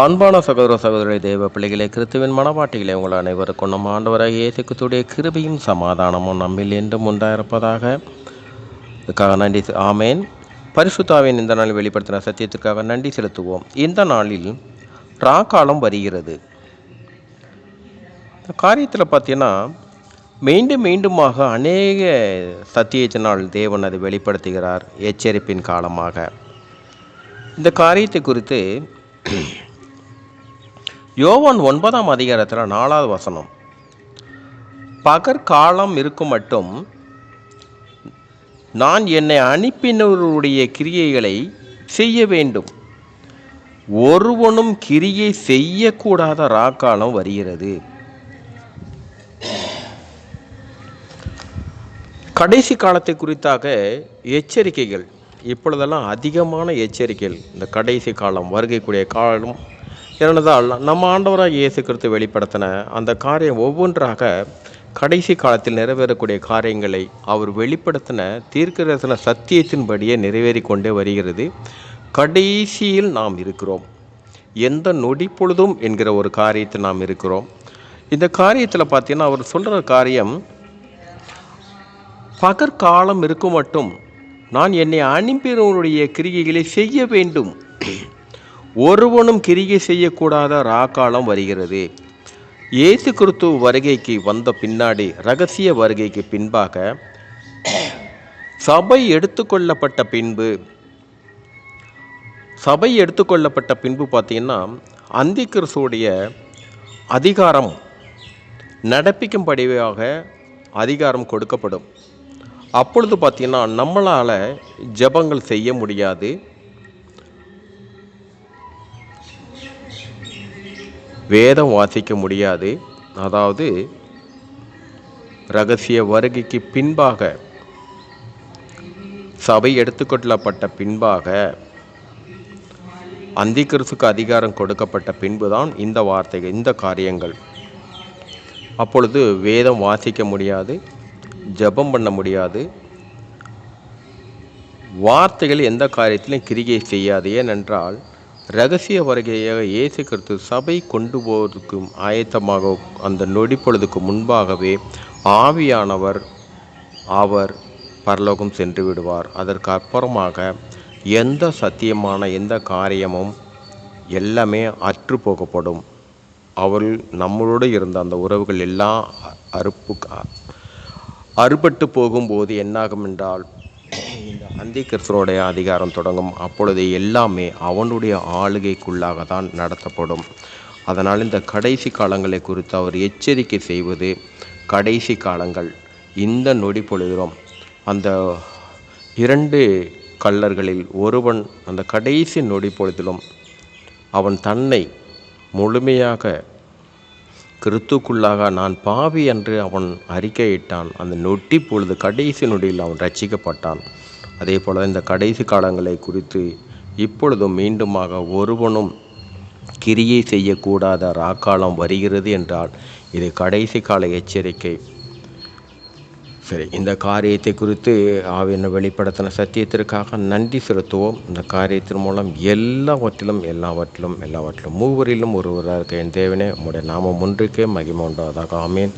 அன்பான சகோதர சகோதரி தேவ பிள்ளைகளே கிறிஸ்துவின் மனவாட்டிகளே உங்கள் அனைவருக்கும் நம் ஆண்டவராக இயேசுக்குத்துடைய கிருபையும் சமாதானமும் நம்மில் என்றும் உண்டாயிருப்பதாக. இதுக்காக நன்றி. ஆமேன். பரிசுத்தாவின் இந்த நாளில் வெளிப்படுத்தின சத்தியத்திற்காக நன்றி செலுத்துவோம். இந்த நாளில் ராக்காலம் வருகிறது. இந்த காரியத்தில் பார்த்தீங்கன்னா மீண்டும் மீண்டுமாக அநேக சத்தியத்தினால் தேவன் அதை வெளிப்படுத்துகிறார் எச்சரிப்பின் காலமாக. இந்த காரியத்தை குறித்து யோவான் ஒன்பதாம் அதிகாரத்தில் நாலாவது வசனம். பகற்காலம் இருக்கும் மட்டும் நான் என்னை அனுப்பினவருடைய கிரியைகளை செய்ய வேண்டும். ஒருவனும் கிரியை செய்யக்கூடாத ராக்காலம் வருகிறது. கடைசி காலத்தை குறித்தாக எச்சரிக்கைகள் இப்பொழுதெல்லாம் அதிகமான எச்சரிக்கைகள் இந்த கடைசி காலம் வருகைக்கூடிய காலம் ஏனென்றால் நம்ம ஆண்டவராக இயேசு கிறிஸ்து வெளிப்படுத்தின அந்த காரியம் ஒவ்வொன்றாக கடைசி காலத்தில் நிறைவேறக்கூடிய காரியங்களை அவர் வெளிப்படுத்தின தீர்க்கரசன சத்தியத்தின்படியே நிறைவேறி கொண்டே வருகிறது. கடைசியில் நாம் இருக்கிறோம். எந்த நொடி பொழுதும் என்கிற ஒரு காரியத்தில் நாம் இருக்கிறோம். இந்த காரியத்தில் பார்த்தீங்கன்னா அவர் சொல்கிற காரியம் பகற்காலம் இருக்கும் மட்டும் நான் என்னை அனுப்பினவருடைய கிரிகைகளை செய்ய வேண்டும். ஒருவனும் கிரியை செய்யக்கூடாத ராக்காலம் வருகிறது. இயேசு கிறிஸ்து வருகைக்கு வந்த பின்னாடி ரகசிய வருகைக்கு பின்பாக சபை எடுத்துக்கொள்ளப்பட்ட பின்பு சபை எடுத்துக்கொள்ளப்பட்ட பின்பு பார்த்தீங்கன்னா அந்தி கிறிஸ்துவுடைய அதிகாரம் நடப்பிக்கும்படியாக அதிகாரம் கொடுக்கப்படும். அப்பொழுது பார்த்தீங்கன்னா நம்மளால் ஜெபங்கள் செய்ய முடியாது. வேதம் வாசிக்க முடியாது. அதாவது ரகசிய வருகைக்கு பின்பாக சபை எடுத்துக்கொள்ளப்பட்ட பின்பாக அந்திகிறிஸ்துக்கு அதிகாரம் கொடுக்கப்பட்ட பின்புதான் இந்த வார்த்தைகள் இந்த காரியங்கள். அப்பொழுது வேதம் வாசிக்க முடியாது ஜெபம் பண்ண முடியாது. வார்த்தைகள் எந்த காரியத்திலும் கிரிகை செய்யாது. ஏனென்றால் ரகசிய வருகையாக இயேசு கிறிஸ்து சபை கொண்டு போவதற்கும் ஆயத்தமாக அந்த நொடி பொழுதுக்கு முன்பாகவே ஆவியானவர் அவர் பரலோகம் சென்று விடுவார். அதற்கு அப்புறமாக எந்த சத்தியமான எந்த காரியமும் எல்லாமே அற்று போகப்படும் அவள் நம்மளோடு இருந்த அந்த உறவுகள் எல்லாம் அ- அறுப்பு அறுபட்டு போகும்போது என்னாகும் என்றால் இந்த அந்தி அதிகாரம் தொடங்கும் அப்பொழுது எல்லாமே அவனுடைய ஆளுகைக்குள்ளாக தான் நடத்தப்படும். அதனால் இந்த கடைசி காலங்களை குறித்து அவர் எச்சரிக்கை செய்வது கடைசி காலங்கள். இந்த நொடி பொழுதிலும் அந்த இரண்டு கள்ளர்களில் ஒருவன் அந்த கடைசி நொடி பொழுதிலும் அவன் தன்னை முழுமையாக கிறித்துக்குள்ளாக நான் பாவி என்று அவன் அறிக்கையிட்டான். அந்த நொட்டி பொழுது கடைசி நொடியில் அவன் ரட்சிக்கப்பட்டான். அதே போல இந்த கடைசி காலங்களை குறித்து இப்பொழுதும் மீண்டுமாக ஒருவனும் கிரியை செய்யக்கூடாத ராக்காலம் வருகிறது என்றால் இது கடைசி கால எச்சரிக்கை. சரி இந்த காரியத்தை குறித்து ஆவியனை வெளிப்படுத்தின சத்தியத்திற்காக நன்றி செலுத்துவோம். இந்த காரியத்தின் மூலம் எல்லாவற்றிலும் எல்லாவற்றிலும் எல்லாவற்றிலும் மூவரிலும் ஒருவராக இருக்க என் தேவனே உம்முடைய நாமம் ஒன்றுக்கே மகிமை உண்டாவதாக. ஆமேன்.